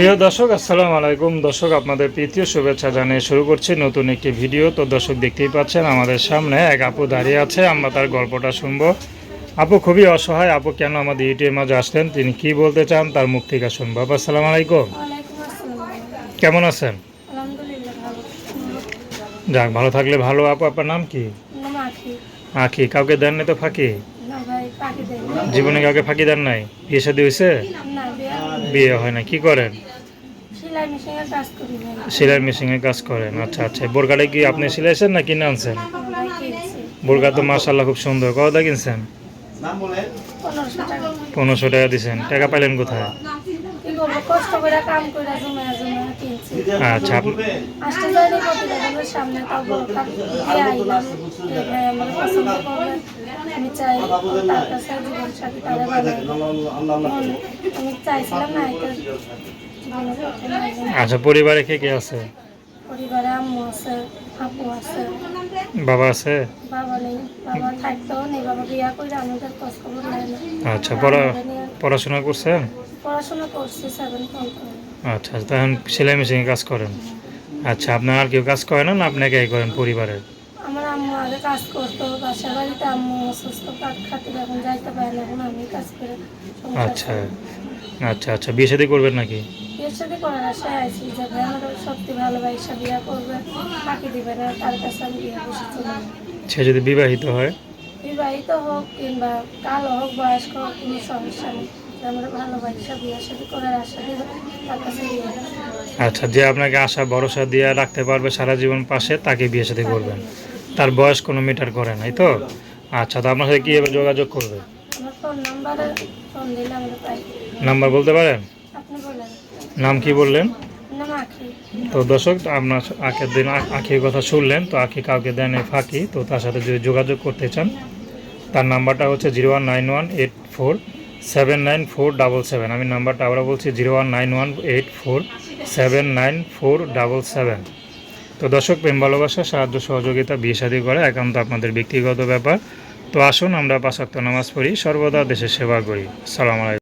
প্রিয় দর্শক আসসালামু আলাইকুম। দর্শক আপনাদের প্রীতীয় শুভেচ্ছা জানিয়ে শুরু করছি নতুন একটি ভিডিও। তো দর্শক দেখতেই পাচ্ছেন আমাদের সামনে এক আপু দাঁড়িয়ে আছে। আমরা তার গল্পটা শুনব। আপু খুবই অসহায়। আপু কেন আমাদের ইউটিউবের মাঝে আসলেন? তিনি কি বলতে চান? তার মুখ থেকে শুনব। আপু আসসালামু আলাইকুম। কেমন আছেন? যাক ভালো থাকলে ভালো। আপু আপনার নাম কি? আখি। কাউকে দেন নাই তো ফাঁকি? জীবনে কাউকে ফাঁকি দেন নাই? বিয়ে শাদী হয়েছে বিয়া হয় না কি করেন? সেলাই মেশিনের কাজ করেন আচ্ছা আচ্ছা। বোরকাটা কি আপনি সিলাইছেন না কিনে আনছেন বোরগা বোরকা তো মার্শাল্লাহ খুব সুন্দর। কতটা কিনছেন? পনেরোশো টাকা। দিচ্ছেন টাকা দিয়েছেন টাকা পাইলেন কোথায়? আচ্ছা। আচ্ছা পরিবারে কে কে আছে? পরিবারে আম্মু আছে আপু আছে। বাবা আছে? বাবা নেই বাবা নেই। বাবা বিয়া করে আমাদের খোঁজ খবর নেয় না। আচ্ছা পড়াশোনা করছেন? পড়াশোনা করছি সেভেন আচ্ছা তখন সেলাই মেশিনে কাজ করেন? আচ্ছা আপনার আর কেউ কাজ করে না আপনি একাই করেন পরিবারের আমার আম্মু আগে কাজ করতো বাসা বাড়িতে আম্মু অসুস্থ কাঠ খাतिर এখন যাইতে পারে না এখন আমি কাজ করে আচ্ছা আচ্ছা আচ্ছা বিয়ে শাদী করবেন নাকি? বিয়ের সাথে করার আশায় আইছি যে আমার সত্যি ভালোবাসা বিয়া করবে ফাঁকি দিবে না তার কাছে আমি বিয়ে বসে চলে সে যদি বিবাহিত হয়? বিবাহিত হোক কিংবা কালো হোক বয়স্ক হোক কোনো সমস্যা নেই। আমরা ভালোবাসা বিয়ের সাথে করার আশা দিবে তার কাছে আচ্ছা যে আপনাকে আশা ভরসা দিয়ে রাখতে পারবে সারা জীবন পাশে তাকে বিয়ে সাথে করবেন। তার বয়স কোনো মিটার করে নাই তো? আচ্ছা তো আপনার সাথে কীভাবে যোগাযোগ করবে? নাম্বারে বলতে পারেন? নাম কি বললেন? তো দর্শক আপনার আখের দিন আ- আখির কথা শুনলেন তো আখি কাউকে দেন ফাঁকি তো তার সাথে যদি যোগাযোগ করতে চান তার নাম্বারটা হচ্ছে zero one nine one eight four seven nine four double seven আমি নাম্বারটা আবার বলছি zero one nine one eight four seven nine four double seven তো দর্শক, প্রেম, ভালোবাসা, সাহায্য, সহযোগিতা, বিয়ে, শাদী করে একান্ত আপনাদের ব্যক্তিগত ব্যাপার। তো আসুন, আমরা পাশাক্ত নামাজ পড়ি, সর্বদা দেশের সেবা করি। সালাম আলাইকুম।